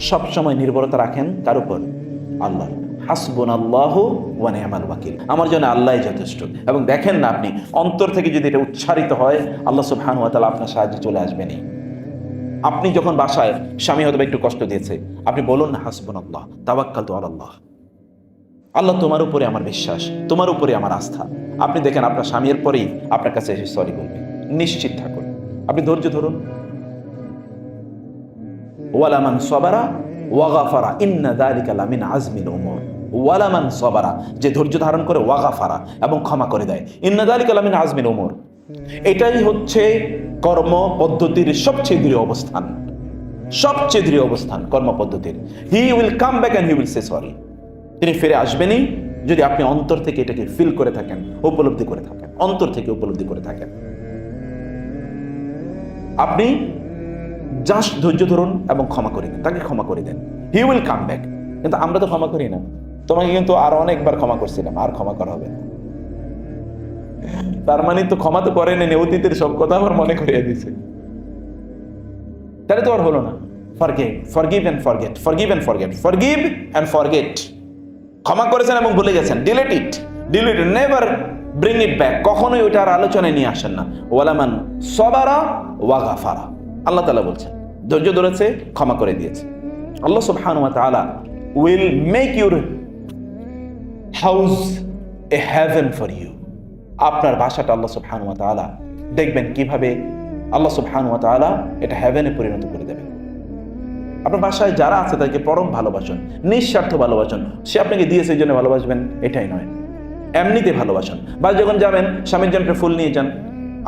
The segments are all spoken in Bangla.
সবসময় নির্ভরতা রাখেন কার উপর? আল্লাহ। হাসবন আল্লাহ ওয়ানে আমার ওয়াকিল। আমার জন্য আল্লাহ যথেষ্ট। এবং দেখেন না আপনি, অন্তর থেকে যদি এটা উচ্চারিত হয়, আল্লাহ সুবহানাহু ওয়া আপনার সাহায্যে চলে আসবেনই। আপনি যখন বাসায়, স্বামী হয়তো একটু কষ্ট দিয়েছে, আপনি বলুন না হাসবুন আল্লাহ তাবাক্কাল তো আল্লাহ। আল্লাহ তোমার উপরে আমার বিশ্বাস, তোমার উপরে আমার আস্থা। আপনি দেখেন আপনার স্বামীর পরেই আপনার কাছে এসে সরি বলবে। নিশ্চিত থাকুন। আপনি ধৈর্য ধরুন। ওয়ালামান সবারা ওয়াগাফারা ইন্না দালিকা লামিন আজমিল উমর। ওয়ালামান সবারা, যে ধৈর্য ধারণ করে ওয়াগাফারা এবং ক্ষমা করে দেয়। ইন্না দালিকা লামিন আজমিল উমর। এটাই হচ্ছে কর্ম পদ্ধতির সবচেয়ে দৃঢ় অবস্থান। সবচেয়ে দৃঢ় অবস্থান কর্ম পদ্ধতির। He will come back and he will say sorry তিনি ফিরে আসবেনই যদি আপনি অন্তর থেকে এটাকে ফিল করে থাকেন, উপলব্ধি করে থাকেন। অন্তর থেকে উপলব্ধি করে থাকেন। আপনি জাস্ট ধৈর্য ধরুন এবং ক্ষমা করে তাকে ক্ষমা করে দেন। হি উইল কাম ব্যাক কিন্তু আমরা তো ক্ষমা করি না। তোমাকে কিন্তু আর অনেকবার ক্ষমা করছিলাম। আর ক্ষমা করা হবে না। তার মানে তো ক্ষমা তো করেন অতীতের সব কথা আমার মনে করিয়ে দিছে। তাহলে তো আর হলো না। Forget forgive and forget forgive and forget forgive and forget ক্ষমা করেছেন এবং ভুলে গেছেন। Delete it delete never bring it back কখনোই ওইটা আর আলোচনায় নিয়ে আসেন না। ওয়ালামান সবারা ওয়াগাফারা আল্লাহ তালা বলছেন, ধৈর্য ধরেছে, ক্ষমা করে দিয়েছে। আল্লাহ সুবহানাহু ওয়া will make your house a heaven for you আপনার বাসাটা আল্লাহ সুবহানাহু ওয়া তাআলা দেখবেন কীভাবে আল্লাহ সুবহানাহু ওয়া তাআলা এটা হ্যাভেনে পরিণত করে দেবেন। আপনার বাসায় যারা আছে তাদেরকে পরম ভালোবাসুন, নিঃস্বার্থ ভালোবাসুন। সে আপনাকে দিয়েছে এই জন্য ভালোবাসবেন, এটাই নয়। এমনিতে ভালোবাসুন। বা যখন যাবেন, স্বামীর জন্য ফুল নিয়ে যান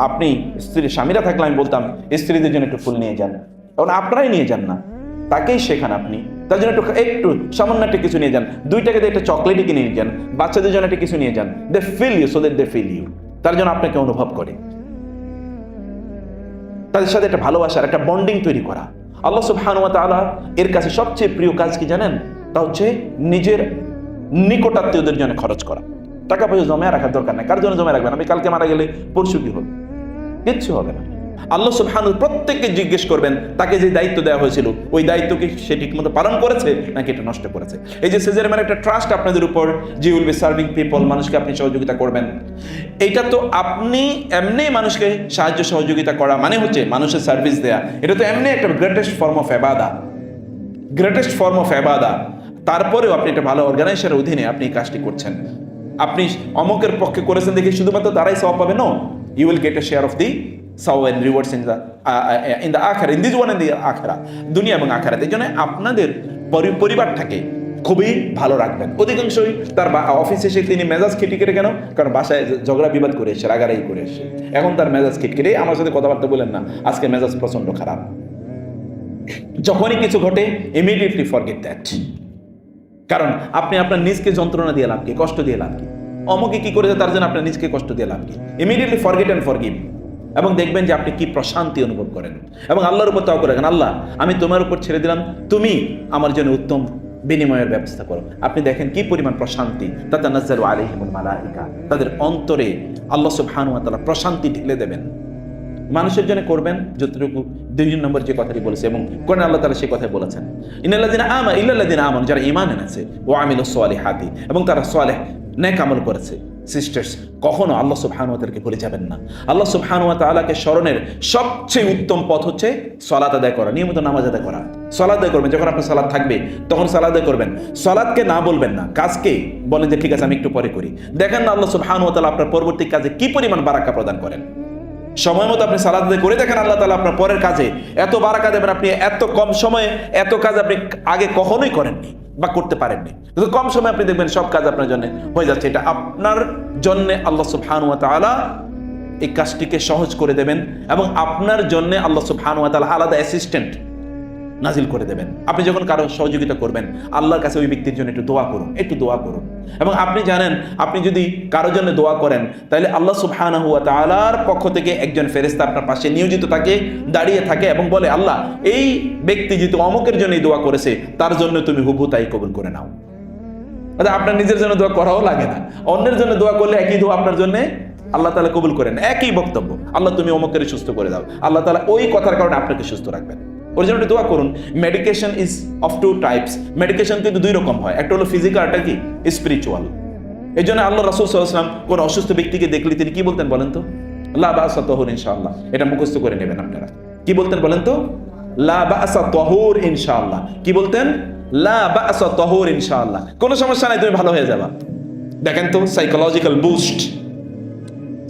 আপনি স্ত্রী, স্বামীরা থাকলে আমি বলতাম, স্ত্রীদের জন্য একটু ফুল নিয়ে যান। কারণ আপনারাই নিয়ে যান না। তাকেই শেখান আপনি। তার জন্য একটু একটু সামান্য একটা কিছু নিয়ে যান। দুই টাকা দিয়ে একটা চকলেটই কিনে নিয়ে যান। বাচ্চাদের জন্য একটা কিছু নিয়ে যান। They feel you so that they feel you তার জন্য আপনাকে অনুভব করে। তাদের সাথে একটা ভালোবাসার একটা বন্ডিং তৈরি করা। আল্লাহ সুবহানাহু ওয়া তাআলা এর কাছে সবচেয়ে প্রিয় কাজ কি জানেন? তা হচ্ছে নিজের নিকটাত্মীয়দের জন্য খরচ করা। টাকা পয়সা জমা রাখার দরকার নেই। কার জন্য জমা রাখবেন? আমি কালকে মারা গেলে পরশু কি হবে? কিচ্ছু হবে না। আল্লাহ সুবহানাহু প্রত্যেককে জিজ্ঞেস করবেন, তাকে যে দায়িত্ব দেওয়া হয়েছিল, ওই দায়িত্ব কি সে ঠিকমতো পালন করেছে নাকি এটা নষ্ট করেছে? এই যে সেজারের একটা ট্রাস্ট আপনাদের উপর জি উইল বি সার্ভিং পিপল মানুষকে আপনি সহযোগিতা করবেন। এইটা তো আপনি এমনি মানুষকে সাহায্য সহযোগিতা করা মানে হচ্ছে মানুষের সার্ভিস দেয়া। এটা তো এমনি একটা গ্রেটেস্ট ফর্ম অফ এবাদা গ্রেটেস্ট ফর্ম অফ এবাদা তারপরেও আপনি একটা ভালো অর্গানাইজেশনের অধীনে আপনি এই কাজটি করছেন। আপনি অমকের পক্ষে করেছেন দেখে শুধুমাত্র তারাই সব পাবে? No you will get a share of the Sau and rewards in the in the আখারা in this one in the আখারা, দুনিয়া এবং আখারাতে। এই জন্য আপনাদের পরি- পরিবারটাকে খুবই ভালো রাখবেন। অধিকাংশই তার অফিসে এসে তিনি মেজাজ খিটখিটে কেন? কারণ বাসায় ঝগড়া, বিবাদ করে এসে রাগারাই করে এসে। এখন তার মেজাজ খিটখিটে। আমার সাথে কথাবার্তা বলেন না। আজকে মেজাজ প্রচণ্ড খারাপ। যখনই কিছু ঘটে ইমিডিয়েটলি ফরগেট দ্যাট কারণ আপনি আপনার নিজকে যন্ত্রণা দিয়ে লাভ কি? কষ্ট দিয়ে লাভ কি? অমুকে কি করেছে, তার জন্য আপনার নিজকে কষ্ট দিয়ে লাভ কি? ইমিডিয়েটলি ফরগেট অ্যান্ড ফরগিভ এবং দেখবেন যে আপনি কি প্রশান্তি অনুভব করেন। এবং আল্লাহর উপর তাও রাখেন, আল্লাহ, আমি তোমার উপর ছেড়ে দিলাম, তুমি আমার জন্য উত্তম বিনিময়ের ব্যবস্থা করো। আপনি দেখেন কি পরিমাণ প্রশান্তি তাতে নাজারু আলিহিমুল মালাইকা। তাদের অন্তরে আল্লাহ সুবহানাহু ওয়া তাআলা প্রশান্তি ঢেলে দেবেন। মানুষের জন্য করবেন, যতটুকু দুই নম্বর যে কথাটি বলেছে, এবং কোরআন আল্লাহ তালা সে কথাই বলেছেন ইনাল্লাদিন আমা ইল্লাল্লাদিন আমন, যারা ইমান এনেছে ও আমিল সোয়ালে হাতি এবং তারা সোয়ালেহ নেক আমল করেছে। সিস্টার্স কখনো আল্লাহ সুবহানুয়া তাদেরকে ভুলে যাবেন না। আল্লাহ সুবহানুয়া তাআলাকে স্মরণের সবচেয়ে উত্তম পথ হচ্ছে সলাত আদায় করা, নিয়মিত নামাজ আদায় করা। সলাত আদায় করবেন, যখন আপনার সালাদ থাকবে, তখন সালাদ করবেন। সলাদকে না বলবেন না, কাজকে বলেন যে, ঠিক আছে, আমি একটু পরে করি। দেখেন না আল্লাহ সুবহানুয়া তাআলা আপনার পরবর্তী কাজে কি পরিমাণ বারাকা প্রদান করেন। সময় মতো আপনি সালাদ আদায় করে দেখেন আল্লাহ তালা আপনার পরের কাজে এত বারাকা দেবেন আপনি এত কম সময়ে, এত কাজ আপনি আগে কখনোই করেননি। বা করতে পারেননি। কিন্তু কম সময় আপনি দেখবেন সব কাজ আপনার জন্য হয়ে যাচ্ছে। এটা আপনার জন্যে আল্লাহ সুবহানুয়া তালা এই কাজটিকে সহজ করে দেবেন এবং আপনার জন্যে আল্লাহ সুবহানুয়া তালা আলাদা অ্যাসিস্ট্যান্ট নাজিল করে দেবেন। আপনি যখন কারও সহযোগিতা করবেন, আল্লাহর কাছে ওই ব্যক্তির জন্য একটু দোয়া করুন, একটু দোয়া করুন। এবং আপনি জানেন, আপনি যদি কারোর জন্য দোয়া করেন, তাহলে আল্লাহ সুবহানাহু ওয়া তাআলার পক্ষ থেকে একজন ফেরেশতা আপনার পাশে নিয়োজিত থাকে দাঁড়িয়ে থাকে এবং বলে, আল্লাহ, এই ব্যক্তি যেহেতু অমুকের জন্যই দোয়া করেছে, তার জন্য তুমি হুবু তাই কবুল করে নাও। অর্থাৎ আপনার নিজের জন্য দোয়া করাও লাগে না। অন্যের জন্য দোয়া করলে একই দোয়া আপনার জন্য আল্লাহ তালা কবুল করেন। একই বক্তব্য, আল্লাহ, তুমি অমুকের সুস্থ করে দাও। আল্লাহ তালা ওই কথার কারণে আপনাকে সুস্থ রাখবেন। ওর জন্য দোয়া করুন। Medication is of two types medication কিন্তু দুই রকম হয়। একটা হলো ফিজিক্যাল একটা কি? স্পিরিচুয়াল এই জন্য আল্লাহ রাসুল সাল্লাম কোন অসুস্থ ব্যক্তিকে দেখলে তিনি কি বলতেন বলেন তো? লা বা তহর ইনশাআল্লাহ। এটা মুখস্থ করে নেবেন আপনারা। কি বলতেন বলেন তো? লা বা তহর ইনশাআল্লাহ। কি বলতেন? লা বা আসা তহর ইনশাআল্লাহ। কোনো সমস্যা নাই, তুমি ভালো হয়ে যাবা। দেখেন তো সাইকোলজিক্যাল বুস্ট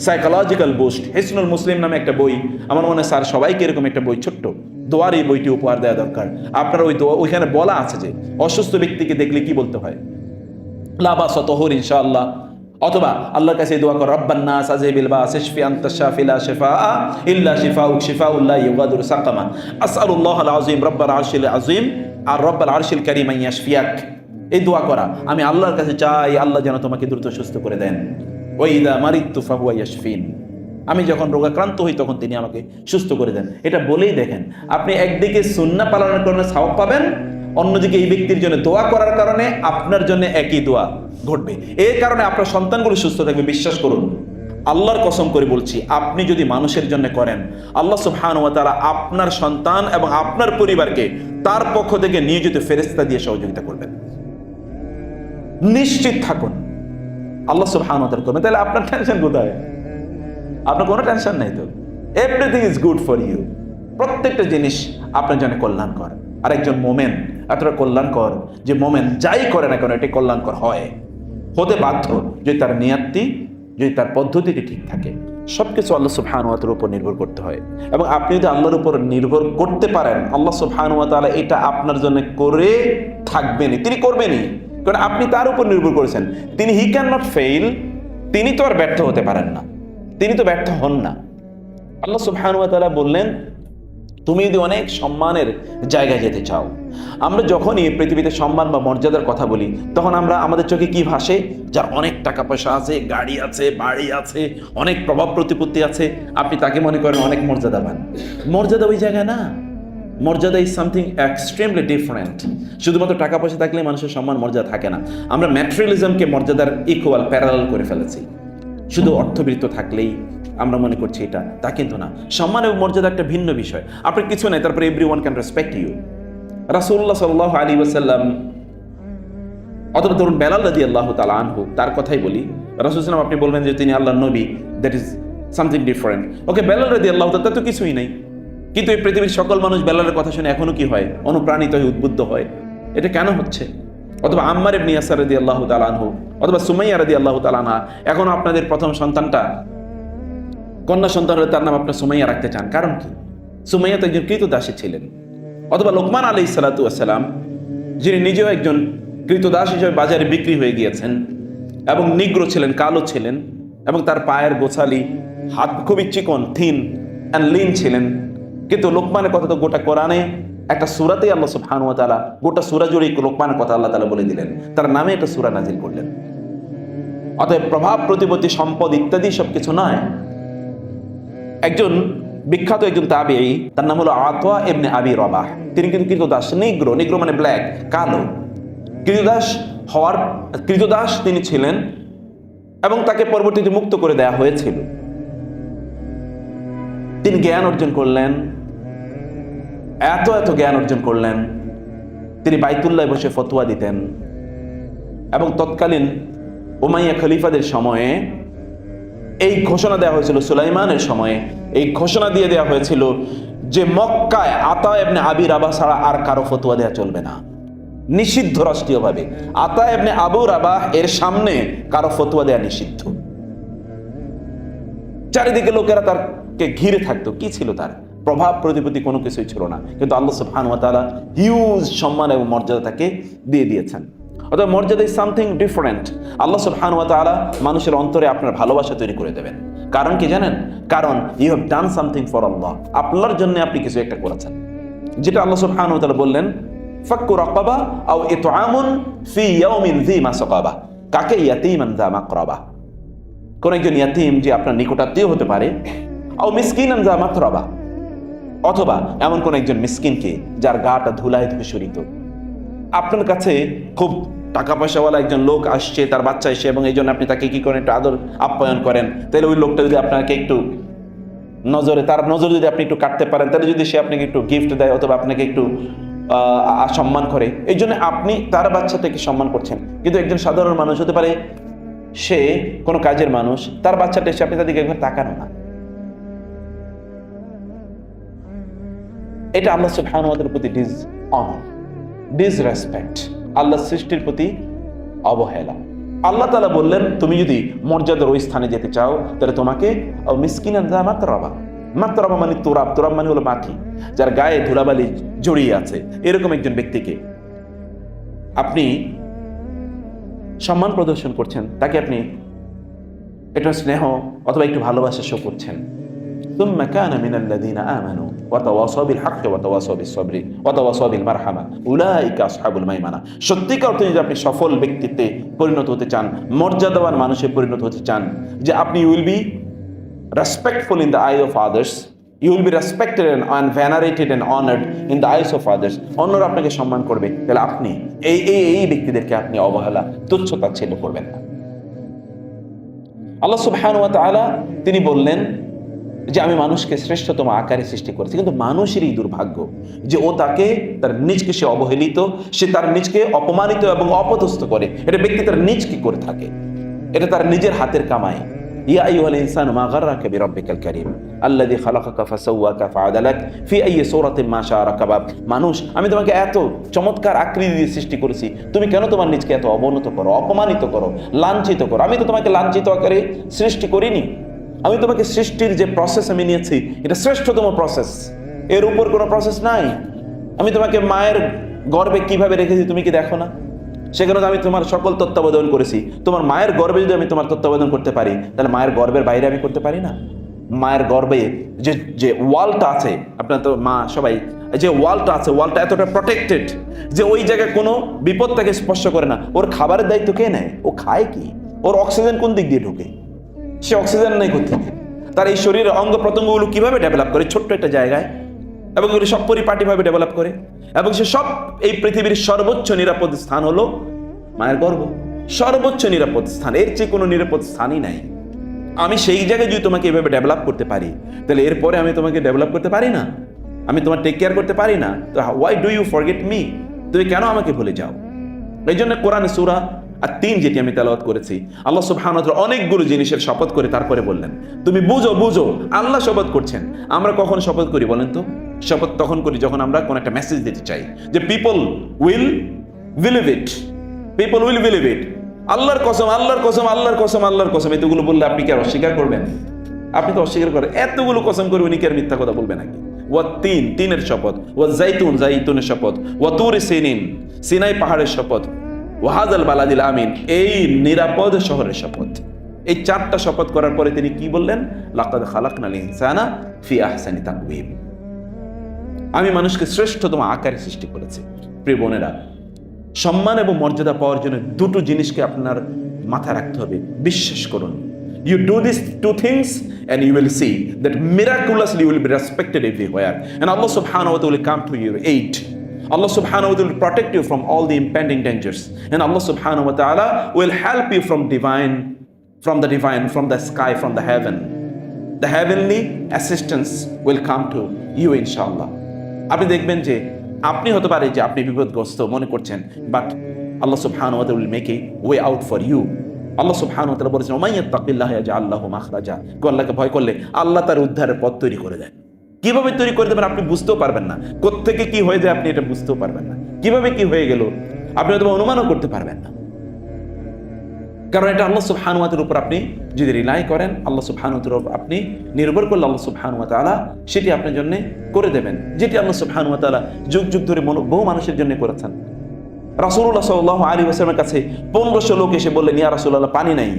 সাইকোলজিক্যাল বুস্ট হেসনুল মুসলিম নামে একটা বই, আমার মনে হয় স্যার সবাইকে এরকম একটা বই, ছোট্ট। দোয়ার এই বইটি উপহার দেওয়া দরকার। আপনার ওই দোয়া, ওইখানে বলা আছে যে, অসুস্থ ব্যক্তিকে দেখলে কি বলতে হয়? লাবা সতহর ইনশাআল্লাহ। অথবা আল্লাহর কাছে দোয়া কর, রব্বান নাস আজিবিল বা সিশফি আনতা শাফিলা শিফা ইল্লা শিফাউক শিফাউল্লাহ ইউগাদুর সাকামা। আসআলুল্লাহ আল আযীম, রব্বাল আরশিল আযীম, আর রব্বাল আরশিল কারীম ইয়াশফিয়াক। এই দোয়া করা। আমি আল্লাহর কাছে চাই আল্লাহ যেন তোমাকে দ্রুত সুস্থ করে দেন। ওয়াইদা মারিত্তু ফাহুয়া ইয়াশফিন। আমি যখন রোগাক্রান্ত হই, তখন তিনি আমাকে সুস্থ করে দেন। এটা বলেই দেখেন, আপনি একদিকে সুন্না পালনের কারণে সাওয়াব পাবেন, অন্যদিকে এই ব্যক্তির জন্য দোয়া করার কারণে আপনার জন্য একই দোয়া ঘটবে। এর কারণে আপনার সন্তানগুলো সুস্থ থাকবে, বিশ্বাস করুন। আল্লাহর কসম করে বলছি, আপনি যদি মানুষের জন্য করেন, আল্লাহ সুবহানাহু ওয়া তাআলা আপনার সন্তান এবং আপনার পরিবারকে তার পক্ষ থেকে নিয়োজিত ফেরেশতা দিয়ে সহযোগিতা করবেন। নিশ্চিত থাকুন। আল্লাহ সুবহানাহু ওয়া তাআলা করবেন। তাহলে আপনার টেনশন কোথায়? আপনার কোনো টেনশন নাই তো? Everything is good for you প্রত্যেকটা জিনিস আপনার জন্য কল্যাণকর। আর একজন মোমেন, এতটা কল্যাণকর যে মোমেন যাই করে না কেন, এটি কল্যাণকর হয়। হতে বাধ্য যদি তার নিয়াত্তি যদি তার পদ্ধতিটি ঠিক থাকে। সবকিছু আল্লাহ সুবহানুয়াতের উপর নির্ভর করতে হয়। এবং আপনি যদি আল্লাহর উপর নির্ভর করতে পারেন, আল্লাহ সুবহানুয়া তাআলা এটা আপনার জন্য করে থাকবেনই। তিনি করবেনই। কারণ আপনি তার উপর নির্ভর করেছেন। তিনি হি ক্যান নট ফেইল তিনি তো আর ব্যর্থ হতে পারেন না। তিনি তো ব্যর্থ হন না। আল্লাহ সুবহানুয়া তাআলা বললেন, তুমি যদি অনেক সম্মানের জায়গায় যেতে চাও, আমরা যখনই পৃথিবীতে সম্মান বা মর্যাদার কথা বলি, তখন আমরা আমাদের চোখে কি ভাসে? যার অনেক টাকা পয়সা আছে, গাড়ি আছে, বাড়ি আছে, অনেক প্রভাব প্রতিপত্তি আছে, আপনি তাকে মনে করেন অনেক মর্যাদাবান। মর্যাদা ওই জায়গায় না। মর্যাদা ইজ সামথিং এক্সট্রিমলি ডিফারেন্ট শুধুমাত্র টাকা পয়সা থাকলে মানুষের সম্মান, মর্যাদা থাকে না। আমরা ম্যাটেরিয়ালিজমকে মর্যাদার ইকুয়াল প্যারালাল করে ফেলেছি। শুধু অর্থবৃত্ত থাকলেই আমরা মনে করছি এটা, তা কিন্তু না। সম্মান এবং মর্যাদা একটা ভিন্ন বিষয়। আপনার কিছু নেই, তারপরে every one can respect you রাসুল্লাহ সাল্লাহ আলী ওসাল্লাম অথবা ধরুন বেলাল রাজি আল্লাহ তালা আনহু, তার কথাই বলি। রাসুলাম আপনি বলবেন যে তিনি আল্লাহ নবী that is something different okay, Bilal রাজি আল্লাহ তার তো কিছুই নেই। কিন্তু এই পৃথিবীর সকল মানুষ বেলালের কথা শুনে এখনও কি হয়? অনুপ্রাণিত হয়ে উদ্বুদ্ধ হয়। এটা কেন হচ্ছে? অথবা আম্মার ইবনি ইয়াসার রাদি আল্লাহ তালানহু অথবা সুমাইয়া রাদি আল্লাহ তালানহা এখন আপনাদের প্রথম সন্তানটা কন্যা সন্তান হলে তার নাম আপনার সুমাইয়া রাখতে চান। কারণ কি? সুমাইয়া তো একজন কৃতদাসী ছিলেন। অথবা লোকমান আলী সালাতু আসসালাম যিনি নিজেও একজন কৃতদাস হিসেবে বাজারে বিক্রি হয়ে গিয়েছেন এবং নিগ্র ছিলেন, কালো ছিলেন এবং তার পায়ের গোছালি, হাত খুবই চিকন, থিন অ্যান্ড লিন ছিলেন। কিন্তু লোকমানের কথা তো গোটা কোরআনে একটা সুরাতেই আল্লাহ সুবহানাহু ওয়া তাআলা গোটা সূরা জুড়ে লোকমানের কথা আল্লাহ তাআলা বলে দিলেন। তার নামে একটা সূরা নাজিল করলেন। অতএব প্রভাব, প্রতিপত্তি, সম্পদ ইত্যাদি সব কিছু নয়। একজন বিখ্যাত একজন তাবিঈ, তার নাম হলো আতোয়া ইবনে আবি রবাহ। তিনি কিন্তু কৃতদাস, নিগ্রো নিগ্রো মানে ব্ল্যাক, কালো। কৃতদাস হওয়ার, কৃতদাস তিনি ছিলেন এবং তাকে পরবর্তীতে মুক্ত করে দেয়া হয়েছিল। তিনি জ্ঞান অর্জন করলেন। এত এত জ্ঞান অর্জন করলেন। তিনি বাইতুল্লাহ বসে ফতোয়া দিতেন। এবং তৎকালীন উমাইয়া খলিফাদের সময়ে এই ঘোষণা দেওয়া হয়েছিল, সুলাইমানের সময়ে এই ঘোষণা দিয়ে দেওয়া হয়েছিল যে মক্কায় আতা এবনে আবি রাবা ছাড়া আর কারও ফতোয়া দেওয়া চলবে না। নিষিদ্ধ রাষ্ট্রীয়ভাবে। আতা এবনে আবু রাবাহ এর সামনে কারও ফতোয়া দেওয়া নিষিদ্ধ। চারিদিকে লোকেরা তারকে ঘিরে থাকতো। কি ছিল তার? প্রভাব প্রতিপত্তি কোনো কিছুই ছিল না। কিন্তু আল্লাহ সুবহান ওয়া তাআলা হিউজ সম্মান এবং মর্যাদা তাকে দিয়ে দিয়েছেন। অর্থাৎ মর্যাদা ইজ সামথিং ডিফারেন্ট আল্লাহ সুবহান ওয়া তাআলা মানুষের অন্তরে আপনার ভালোবাসা তৈরি করে দেবেন। কারণ কি জানেন? কারণ you have done something for Allah আপনার জন্য আপনি কিছু একটা করেছেন। যেটা আল্লাহ সুবহান ওয়া তাআলা বললেন, ফাক্কু রাকাবা আও ইতআমুন ফি ইয়াউমিন যী মাসাকাবা কাকে? ইয়াতীমান যা মাকরাবা। কোন একজন ইয়াতিম যে আপনার নিকটাত্মীয় হতে পারে, আও মিসকিনান যা মাতরাবা অথবা এমন কোন একজন মিসকিনকে যার গাটা ধুলায় ধূসরিত আপনার কাছে খুব টাকা পয়সাওয়ালা একজন লোক আসছে, তার বাচ্চা এসে এবং এই জন্য আপনি তাকে কি করেন একটু আদর আপ্যায়ন করেন? তাহলে ওই লোকটা যদি আপনাকে একটু নজরে, তার নজর যদি আপনি একটু কাটতে পারেন, তাহলে যদি সে আপনাকে একটু গিফট দেয় অথবা আপনাকে একটু সম্মান করে, এই জন্য আপনি তার বাচ্চাটাকে সম্মান করছেন। কিন্তু একজন সাধারণ মানুষ হতে পারে, সে কোনো কাজের মানুষ, তার বাচ্চাটা এসে আপনি তাদেরকে একবার তাকানো না। এটা আল্লাহ সুবহানুয়াদের প্রতি ডিস অনার ডিসরেসপেক্ট আল্লাহ সৃষ্টির প্রতি অবহেলা। আল্লাহ তালা বললেন, তুমি যদি মর্যাদার ওই স্থানে যেতে চাও, তাহলে তোমাকে মিসকিন মাত্র রবা মাত্র রবা মানে তোরাব তোরাব মানে হলো মাটি, যার গায়ে ধুলাবালি জড়িয়ে আছে। এরকম একজন ব্যক্তিকে আপনি সম্মান প্রদর্শন করছেন, তাকে আপনি একটু স্নেহ অথবা একটু ভালোবাসা শো করছেন। ثم كان من الذين آمنوا وتواصوا بالحق وتواصوا بالصبر وتواصوا بالمرحمة أولئك أصحاب الميمنة সত্যিকার অর্থে যদি আপনি সফল ব্যক্তিত্বে পরিণত হতে চান মর্যাদাবান মানুষে পরিণত হতে চান যে আপনি will be respectful in the eye of others you will be respected and venerated and honoured in the eyes of others অন্যরা আপনাকে সম্মান করবে তাহলে আপনি এই এই এই ব্যক্তিদেরকে আপনি অবহেলা তুচ্ছতা ছেলে করবেন না আল্লাহ সুবহান ওয়া তাআলা তিনি বললেন যে আমি মানুষকে শ্রেষ্ঠতম আকারে সৃষ্টি করেছি। কিন্তু মানুষেরই দুর্ভাগ্য যে ও তাকে, তার নিজকে সে অবহেলিত, সে তার নিজকে অপমানিত এবং অপদস্থ করে। এটা ব্যক্তি তার নিজকে করে থাকে। এটা তার নিজের হাতের কামাই। মানুষ, আমি তোমাকে এত চমৎকার আকৃতি দিয়ে সৃষ্টি করেছি। তুমি কেন তোমার নিজকে এত অবনত করো, অপমানিত করো, লাঞ্ছিত করো? আমি তো তোমাকে লাঞ্ছিত আকারে সৃষ্টি করিনি। আমি তোমাকে সৃষ্টির যে প্রসেস আমি নিয়েছি, এটা শ্রেষ্ঠতম প্রসেস এর উপর কোনো প্রসেস নাই। আমি তোমাকে মায়ের গর্বে কীভাবে রেখেছি তুমি কি দেখো না? সেখানে আমি তোমার সকল তত্ত্বাবধান করেছি। তোমার মায়ের গর্বে যদি আমি তোমার তত্ত্বাবধান করতে পারি, তাহলে মায়ের গর্বের বাইরে আমি করতে পারি না? মায়ের গর্বে যে যে ওয়ালটা আছে, আপনার তো মা সবাই, যে ওয়ালটা আছে, ওয়ালটা এতটা প্রটেক্টেড যে ওই জায়গায় কোনো বিপদ তাকে স্পর্শ করে না। ওর খাবারের দায়িত্ব কে নেয়? ও খায় কি? ওর অক্সিজেন কোন দিক দিয়ে ঢুকে? সে অক্সিজেন নেই কোথেকে তার এই শরীরের অঙ্গ প্রত্যঙ্গগুলো কীভাবে ডেভেলপ করে? ছোট্ট একটা জায়গায়। এবং এগুলো সব পরিপাটিভাবে ডেভেলপ করে। এবং সে সব এই পৃথিবীর সর্বোচ্চ নিরাপদ স্থান হলো মায়ের গর্ভ। সর্বোচ্চ নিরাপদ স্থান। এর চেয়ে কোনো নিরাপদ স্থানই নাই। আমি সেই জায়গায় যদি তোমাকে এভাবে ডেভেলপ করতে পারি, তাহলে এরপরে আমি তোমাকে ডেভেলপ করতে পারি না? আমি তোমার টেক কেয়ার করতে পারি না? তো why do you forget me তুমি কেন আমাকে ভুলে যাও? এই জন্য কোরআন সুরা আর তিন যেটি আমি তেলাওয়াত করেছি। আল্লাহ সুবহান অনেকগুলো জিনিসের শপথ করে তারপরে বললেন, তুমি বুঝো বুঝো, আল্লাহ শপথ করছেন। আমরা কখন শপথ করি বলেন তো? শপথ তখন করি যখন আমরা কোন একটা মেসেজ দিতে চাই। যে people will believe it people will believe it আল্লাহর কসম আল্লাহর কসম আল্লাহর কসম আল্লাহর কসম, এতগুলো বললে আপনি কি আর অস্বীকার করবেন? আপনি তো অস্বীকার করেন। এতগুলো কসম করে উনি কি আর মিথ্যা কথা বলবেন নাকি? ও তিন, তিনের শপথ। ও জাইতুন জাইতুনের শপথ। ও তুর সিনিন, সিনাই পাহাড়ের শপথ। ওয়াহাজাল বালাদিল আমিন, এই নিরাপদ শহরের শপথ। এই চারটা শপথ করার পরে তিনি কি বললেন? লাকাদ খালাকনাল ইনসানা ফি আহসানি তাকওয়িম আমি মানুষকে শ্রেষ্ঠতম আকারে সৃষ্টি করেছি। প্রিয় বোনেরা, সম্মান এবং মর্যাদা পাওয়ার জন্য দুটো জিনিসকে আপনার মাথায় রাখতে হবে। বিশ্বাস করুন। You do this two things and you will see that miraculously will be respected everywhere and Allah সুবহানাহু ওয়া তাআলা will come to your aid Allah subhanahu wa ta'ala will protect you from all the impending dangers. And Allah subhanahu wa ta'ala will help you from divine, from the divine, from the sky, from the heaven. The heavenly assistance will come to you inshallah. আপনি দেখবেন যে আপনি হতে পারে যে আপনি বিপদগ্রস্ত মনে করছেন বাট আল্লাহ সুবহানাহু ওয়া will make a way out for you Allah সুবহানাহু ওয়া তাআলা বলেছেন ওমাইয়াত্তাকিল্লাহ ইয়াজআল লাহু মাখরাজা আল্লাহকে ভয় করলে আল্লাহ তার উদ্ধারের পথ তৈরি করে দেন কীভাবে তৈরি করে দেবেন আপনি বুঝতেও পারবেন না। কোত্থেকে কি হয়ে যায় আপনি এটা বুঝতেও পারবেন না। কীভাবে কি হয়ে গেল, আপনি হয়তো অনুমানও করতে পারবেন না। কারণ এটা আল্লাহ সুবহানুয়াতের উপর আপনি যদি রিলাই করেন, আল্লাহ সুবহানুয়াতের উপর আপনি নির্ভর করলে আল্লাহ সুবহানুয়া তাআলা সেটি আপনার জন্য করে দেবেন। যেটি আল্লাহ সুবহানুয়া তাআলা যুগ যুগ ধরে বহু মানুষের জন্য করেছেন। রাসূলুল্লাহ সাল্লাল্লাহু আলাইহি ওয়াসাল্লামের কাছে পনেরোশো লোক এসে বললেন, ইয়া রাসূলুল্লাহ, পানি নাই।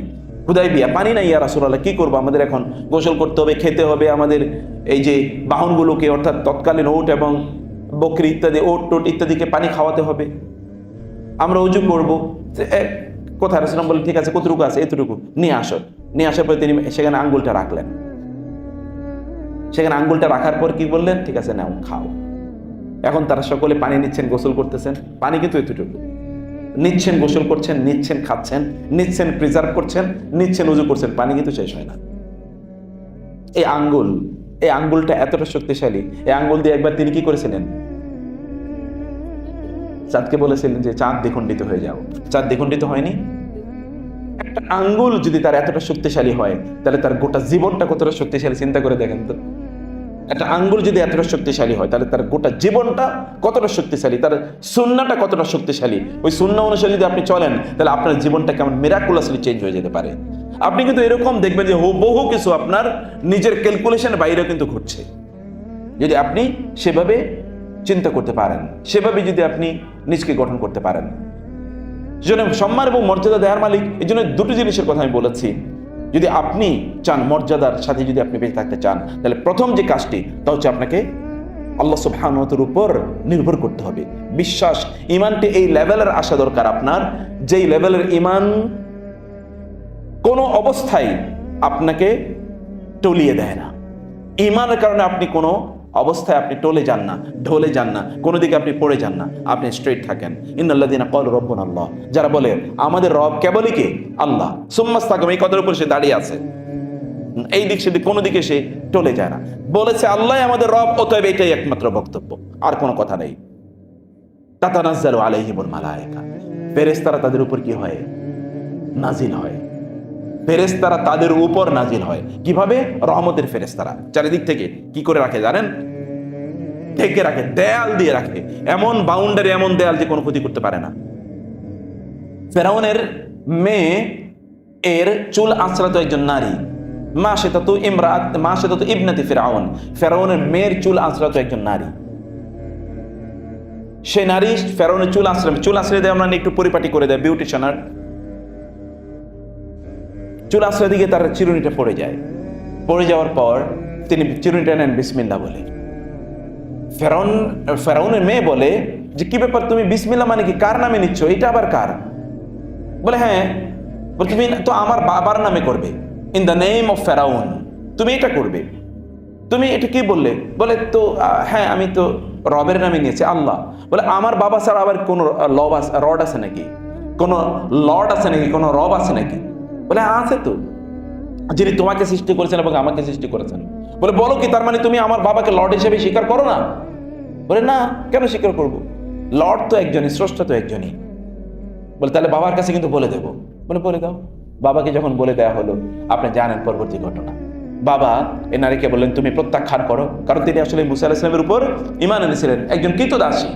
হুদাই বিয়া, পানি নাই ইয়া রাসূলুল্লাহ, কি করব? আমাদের এখন গোসল করতে হবে, খেতে হবে, আমাদের এই যে বাহনগুলোকে, অর্থাৎ তৎকালীন ওট এবং বকরি ইত্যাদি, ওট টোট ইত্যাদিকে পানি খাওয়াতে হবে। আমরা উজু করব। কোথায় রাসূলুল্লাহ বললেন, ঠিক আছে, কতটুকু আছে? এতটুকু। নিয়ে আসো। নিয়ে আসার পরে তিনি সেখানে আঙ্গুলটা রাখলেন। সেখানে আঙ্গুলটা রাখার পর কি বললেন? ঠিক আছে, নাও, খাও। এখন তারা সকলে পানি নিচ্ছেন, গোসল করতেছেন। পানি কিন্তু এতটুকু। নিচ্ছেন গোসল করছেন, নিচ্ছেন খাচ্ছেন, নিচ্ছেন প্রিজার্ভ করছেন, নিচ্ছেন উজু করছেন, পানি কিন্তু শেষ হয় না। এই আঙ্গুল, এই আঙ্গুলটা এতটা শক্তিশালী, এই আঙ্গুল দিয়ে একবার তিনি কি করেছিলেন? চাঁদকে বলেছিলেন যে, চাঁদ দ্বিখণ্ডিত হয়ে যাও। চাঁদ দ্বিখণ্ডিত হয়নি? একটা আঙ্গুল যদি তার এতটা শক্তিশালী হয়, তাহলে তার গোটা জীবনটা কতটা শক্তিশালী, চিন্তা করে দেখেন তো। একটা আঙ্গুল যদি এতটা শক্তিশালী হয়, তাহলে তার গোটা জীবনটা কতটা শক্তিশালী, তার সুন্নাটা কতটা শক্তিশালী? ওই সুন্না অনুসারে যদি আপনি চলেন, তাহলে আপনার জীবনটা কেমন মিরাকুলাসলি চেঞ্জ হয়ে যেতে পারে। আপনি কিন্তু এরকম দেখবেন যে বহু কিছু আপনার নিজের ক্যালকুলেশন বাইরেও কিন্তু ঘটছে। যদি আপনি সেভাবে চিন্তা করতে পারেন, সেভাবে যদি আপনি নিজকে গঠন করতে পারেন। সম্মান এবং মর্যাদা দেওয়ার মালিক, এই জন্য দুটো জিনিসের কথা আমি বলেছি। যদি আপনি চান মর্যাদার সাথে যদি আপনি বেঁচে থাকতে চান, তাহলে প্রথম যে কাজটি, তা হচ্ছে আপনাকে আল্লাহ সুবহানতের উপর নির্ভর করতে হবে। বিশ্বাস ইমানটি এই লেভেলের আসা দরকার আপনার। যেই লেভেলের ইমান কোনো অবস্থায় আপনাকে টলিয়ে দেয় না। ইমানের কারণে আপনি কোনো অবস্থায় আপনি টলে যান না, ঢলে যান না, কোনো দিকে আপনি পড়ে যান না, আপনি স্ট্রেট থাকেন। ইন্নাল্লাদিনা কল রব্বন আল্লাহ যারা বলে, আমাদের রব কেবলই কে? আল্লাহ। সুম্মাস থাকম এই কথার উপর সে দাঁড়িয়ে আছে। এই দিক সেদিক, কোনো দিকে সে টলে যায় না। বলেছে, আল্লাহ আমাদের রব, অতএব এটাই একমাত্র বক্তব্য। আর কোনো কথা নেই। তাতা তাতানাজ্জালু আলাইহিমুল মালায়েকা। ফেরেশতারা তাদের উপর কি হয়? নাজিল হয়। ফেরেস্তারা তাদের উপর নাজিল হয়। কীভাবে? রহমতের ফেরেস্তারা চারিদিক থেকে কি করে রাখে জানেন? ঢেকে রাখে, দেয়াল দিয়ে রাখে। এমন বাউন্ডারি এমন দেয়াল যে কোনো ক্ষতি করতে পারে না। ফেরাউনের মেয়ে, এর চুল আশ্রাত একজন নারী। মা সেটা তো ইমরাত মা সেটা তো ইবনাতি ফেরাউন। ফেরাউনের মেয়ের চুল আশ্রাত একজন নারী। সে নারী ফেরাউনের চুল আশ্রম চুল আশ্রয় দেয়, আমরা একটু পরিপাটি করে দেয় বিউটিশনার চুল আশ্রয় দিকে তার চিরুনিটা পড়ে যায়। পড়ে যাওয়ার পর তিনি চিরুনিটা নেন বিসমিল্লা বলে। ফেরাউন, ফেরাউনের মেয়ে বলে যে, কি ব্যাপার তুমি বিসমিল্লা মানে কি? কার নামে নিচ্ছ? এটা আবার কার? বলে হ্যাঁ তুমি তো আমার বাবার নামে করবে। ইন দ্য নেম অফ ফেরাউন, তুমি এটা করবে। তুমি এটা কি বললে? বলে, তো হ্যাঁ আমি তো রবের নামে নিয়েছি, আল্লাহ। বলে, আমার বাবা ছাড়া আবার কোনো লব আছে, রড আছে নাকি? কোনো লর্ড আছে নাকি? কোনো রব আছে নাকি? বলে "হ্যাঁ, আছে তো। যিনি তোমাকে সৃষ্টি করেছেন এবং আমাকে সৃষ্টি করেছেন। বলে বলো কি তার মানে তুমি আমার বাবাকে লর্ড হিসেবে স্বীকার করো না? বলে না কেন স্বীকার করব? লর্ড তো একজনই স্রষ্টা তো একজনই। বলে তাহলে বাবার কাছে কিন্তু বলে দেবো। বলে বলে দাও। বাবাকে যখন বলে দেওয়া হলো আপনি জানেন পরবর্তী ঘটনা। বাবা এ নারীকে বললেন তুমি প্রত্যাখ্যান করো। কারণ তিনি আসলে মুসা ইসলামের উপর ইমান এনেছিলেন। একজন কৃত দাসী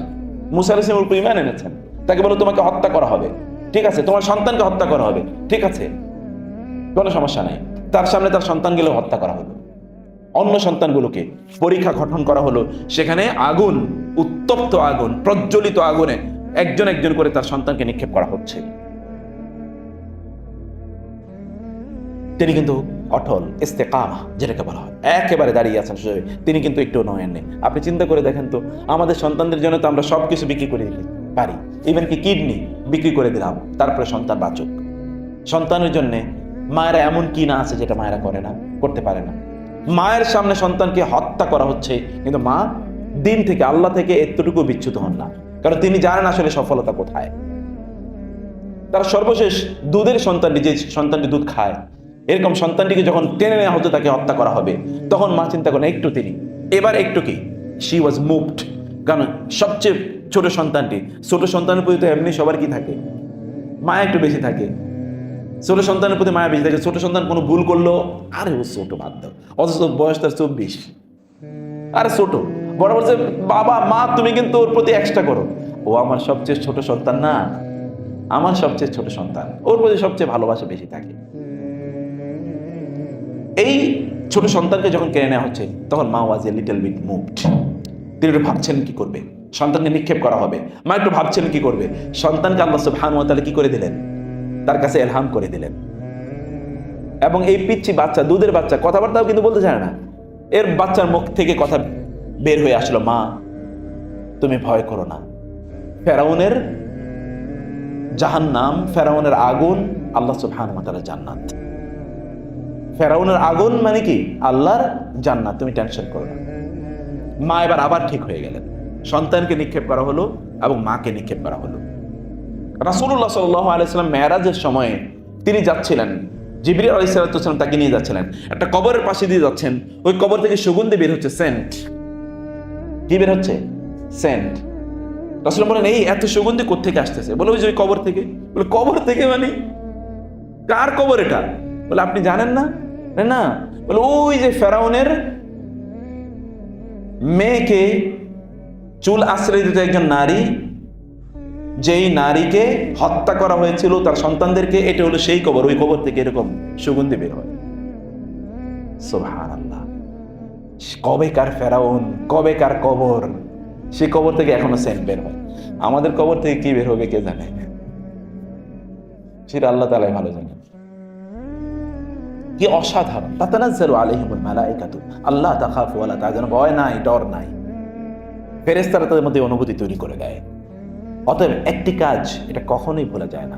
মুসা ইসলামের উপর ইমান এনেছেন। তাকে বলো তোমাকে হত্যা করা হবে। ঠিক আছে তোমার সন্তানকে হত্যা করা হবে। ঠিক আছে। কোনো সমস্যা নাই। তার সামনে তার সন্তানগুলো হত্যা করা হলো। অন্য সন্তানগুলোকে পরীক্ষা গঠন করা হলো। সেখানে আগুন, উত্তপ্ত আগুন, প্রজ্বলিত আগুনে একজন একজন করে তার সন্তানকে নিক্ষেপ করা হচ্ছে। তিনি কিন্তু অটল, ইস্তেকামা যেটাকে বলা হয়। একেবারে দাঁড়িয়ে আছেন সোজা তিনি কিন্তু একটু নয়েন নেই। আপনি চিন্তা করে দেখেন তো, আমাদের সন্তানদের জন্য তো আমরা সব কিছু বিক্রি করে দিতে পারি। ইভেন কি কিডনি বিক্রি করে দিলাম, তারপরে সন্তান বাঁচুক। সন্তানের জন্য মায়েরা এমন কি না আছে যেটা মায়েরা করে না, করতে পারে না। মায়ের সামনে সন্তানকে হত্যা করা হচ্ছে, কিন্তু মা দিন থেকে, আল্লাহ থেকে এতটুকু বিচ্যুত হন না। কারণ তিনি জানেন আসলে সফলতা কোথায়। তার সর্বশেষ দুধের সন্তানটি, যে সন্তানটি দুধ খায়, এরকম সন্তানটিকে যখন টেনে নেওয়া হতো তাকে হত্যা করা হবে। তখন মা চিন্তা করেন, একটু তিনি। এবার একটু কি? শি ওয়াজ মুভড কারণ সবচেয়ে ছোট সন্তানটি, ছোট সন্তানের প্রতি তো এমনি সবার কি থাকে? মা একটু বেশি থাকে। ছোট সন্তানের প্রতি মায়া বেশি থাকে ছোট সন্তান কোনো ভুল করল? আরে ও ছোট বাদ দাও। অথচ বয়স তার চব্বিশ। আরে ছোট। বড় বলছে, বাবা, মা, তুমি কিন্তু ওর প্রতি এক্সট্রা করো। ও আমার সবচেয়ে ছোট সন্তান না। আমার সবচেয়ে ছোট সন্তান। ওর প্রতি সবচেয়ে ভালোবাসা বেশি থাকে এই ছোট সন্তানকে যখন কেড়ে নেওয়া হচ্ছে, তখন ma was a little bit moved তিনি একটু ভাবছেন কি করবে? সন্তানকে নিক্ষেপ করা হবে। মা একটু ভাবছেন কি করবে? সন্তানকে আল্লাহ সুবহানাহু ওয়া তাআলা কি করে দিলেন? তার কাছে এলহাম করে দিলেন। এবং এই পিচ্ছি বাচ্চা, দুধের বাচ্চা, কথাবার্তাও কিন্তু বলতে চায় না। এর বাচ্চার মুখ থেকে কথা বের হয়ে আসলো, মা, তুমি ভয় করো না। ফেরাউনের জাহান্নাম, ফেরাউনের আগুন আল্লাহ সুবহানাহু ওয়া জান্নাত। ফেরাউনের আগুন মানে কি? আল্লাহর জান্নাত, তুমি টেনশন করো না। মা এবার আবার ঠিক হয়ে গেলেন। সন্তানকে নিক্ষেপ করা হলো এবং মাকে নিক্ষেপ করা হলো। রাসূলুল্লাহ সাল্লাল্লাহু আলাইহি সাল্লাম মেরাজের সময়ে তিনি যাচ্ছিলেন। জিবরি আলাইসালাম তাকে নিয়ে যাচ্ছিলেন। একটা কবরের পাশে দিয়ে যাচ্ছেন। ওই কবর থেকে সুগন্ধি বের হচ্ছে, সেন্ট। কি বের হচ্ছে? সেন্ট। রাসুল বলেন, এই এত সুগন্ধি কোথেকে আসতেছে? বলে, ওই যে ওই কবর থেকে। বলে, কবর থেকে মানে? কার কবর এটা? বলে, আপনি জানেন না? না। বলে, ওই যে ফেরাউনের মেয়েকে চুল আশ্রয় দিত একজন নারী যেই নারীকে হত্যা করা হয়েছিল তার সন্তানদেরকে, এটা হলো সেই কবর। ওই কবর থেকে এরকম সুগন্ধি বের হয়। সুবহানাল্লাহ। কবেকার ফেরাউন, কবেকার কবর। সে কবর থেকে এখনও সেন্ট বের হয়। আমাদের কবর থেকে কি বের হবে কে জানে? সেটা আল্লাহ তালাই ভালো জানেন। কি অসাধারণ। তাতানাজ্জালু আলাইহিমুল মালাইকাতু আল্লাহ তাখাফু ওয়ালা তাহজানু ভয় নাই, ডর নাই। ফেরেশতারা তাদের মধ্যে অনুভূতি তৈরি করে দেয়। অতএব একটি কাজ এটা কখনোই ভোলা যায় না।